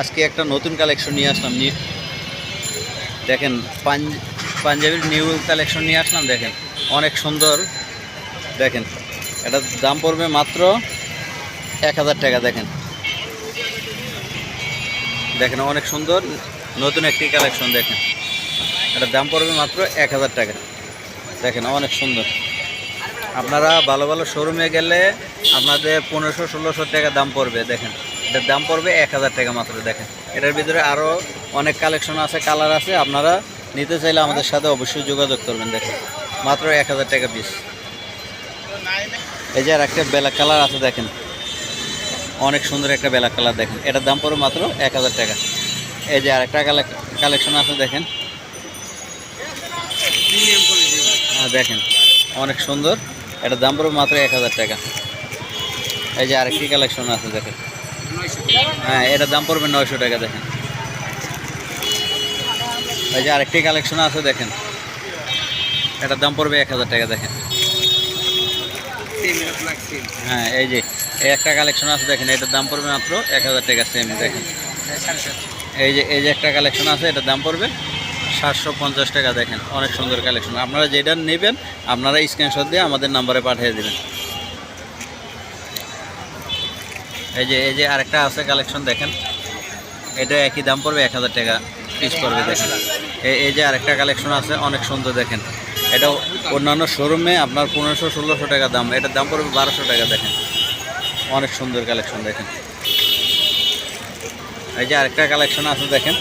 আজকে একটা নতুন কালেকশন নিয়ে আসলাম নি দেখেন, পাঞ্জ পাঞ্জাবির নিউ কালেকশন নিয়ে আসলাম, দেখেন, অনেক সুন্দর। দেখেন এটার দাম পড়বে মাত্র এক হাজার টাকা, দেখেন। দেখেন, অনেক সুন্দর, নতুন একটি কালেকশন দেখেন। এটার দাম পড়বে মাত্র এক হাজার টাকা। দেখেন, অনেক সুন্দর। আপনারা ভালো ভালো শোরুমে গেলে আপনাদের পনেরোশো, ষোলোশো টাকা দাম পড়বে, দেখেন। এটার দাম পড়বে এক হাজার টাকা মাত্র, দেখেন। এটার ভিতরে আরও অনেক কালেকশন আছে কালার আছে, আপনারা নিতে চাইলে আমাদের সাথে অবশ্যই যোগাযোগ করবেন, দেখেন। মাত্র এক হাজার টাকা পিস এই যে আর একটা বেলা কালার আছে, দেখেন। অনেক সুন্দর একটা বেলা কালার দেখেন। এটার দাম পড়বে মাত্র এক হাজার টাকা। এই যে আরেকটা কালেকশন আছে, দেখেন। হ্যাঁ দেখেন, অনেক সুন্দর। এটার দাম পড়বে মাত্র এক হাজার টাকা। এই যে আরেকটি কালেকশন আছে, দেখেন। হ্যাঁ এটার দাম পড়বে নয়শো টাকা, দেখেন। এই যে আরেকটি কালেকশন আছে, দেখেন। এটার দাম পড়বে এক হাজার টাকা, দেখেন। হ্যাঁ এই যে একটা কালেকশন আছে, দেখেন, এটার দাম পড়বে মাত্র এক হাজার টাকা সেম দেখেন। এই যে এই যে একটা কালেকশন আছে, এটার দাম পড়বে সাতশো পঞ্চাশ টাকা, দেখেন। অনেক সুন্দর কালেকশন আপনারা যেটা নেবেন, আপনারা স্ক্রিনশট দিয়ে আমাদের নাম্বারে পাঠিয়ে দেবেন। এই যে এই যে আরেকটা আছে কালেকশন দেখেন। এটা একই দাম পড়বে এক হাজার টাকা পিস পড়বে, দেখেন। এই যে আরেকটা কালেকশন আছে, অনেক সুন্দর দেখেন। এটা অন্যান্য শোরুমে আপনার পনেরোশো, ষোলোশো টাকা দাম। এটার দাম পড়বে বারোশো টাকা, দেখেন। অনেক সুন্দর কালেকশন দেখেন। এই যে আরেকটা কালেকশন আছে, দেখেন।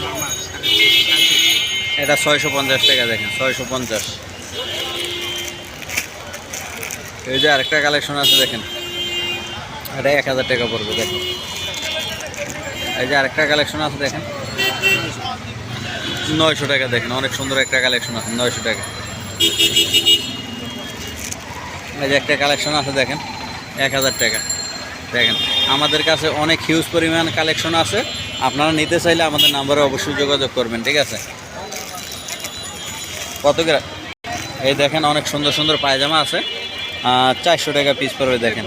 এটা ছয়শো পঞ্চাশ টাকা, দেখেন, ছয়শো পঞ্চাশ। এই যে আরেকটা কালেকশন আছে, দেখেন। এটা এক হাজার টাকা পড়বে দেখেন এই যে আরেকটা কালেকশন আছে, দেখেন। নয়শো টাকা, দেখেন, অনেক সুন্দর একটা কালেকশন আছে, নয়শো টাকা। এই যে একটা কালেকশন আছে, দেখেন, এক হাজার টাকা। দেখেন, আমাদের কাছে অনেক হিউজ পরিমাণ কালেকশন আছে। আপনারা নিতে চাইলে আমাদের নাম্বারে অবশ্যই যোগাযোগ করবেন, ঠিক আছে? কত গ্রাম এই দেখেন, অনেক সুন্দর সুন্দর পায়জামা আছে। চারশো টাকা পিস পড়বে, দেখেন।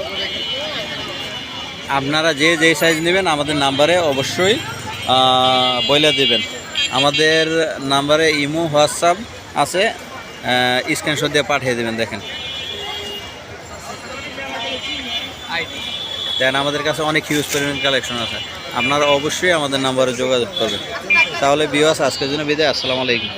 আপনারা যে যেই সাইজ নেবেন আমাদের নাম্বারে অবশ্যই বইলে দিবেন। আমাদের নাম্বারে ইমো, হোয়াটসঅ্যাপ আছে স্ক্রিনশট দিয়ে পাঠিয়ে দেবেন, দেখেন। দেন আমাদের কাছে অনেক হিউজ পরিমাণ কালেকশন আছে। আপনারা অবশ্যই আমাদের নাম্বারে যোগাযোগ করবেন। তাহলে বিওয়াস আজকের জন্য বিদায়, আসসালামু আলাইকুম।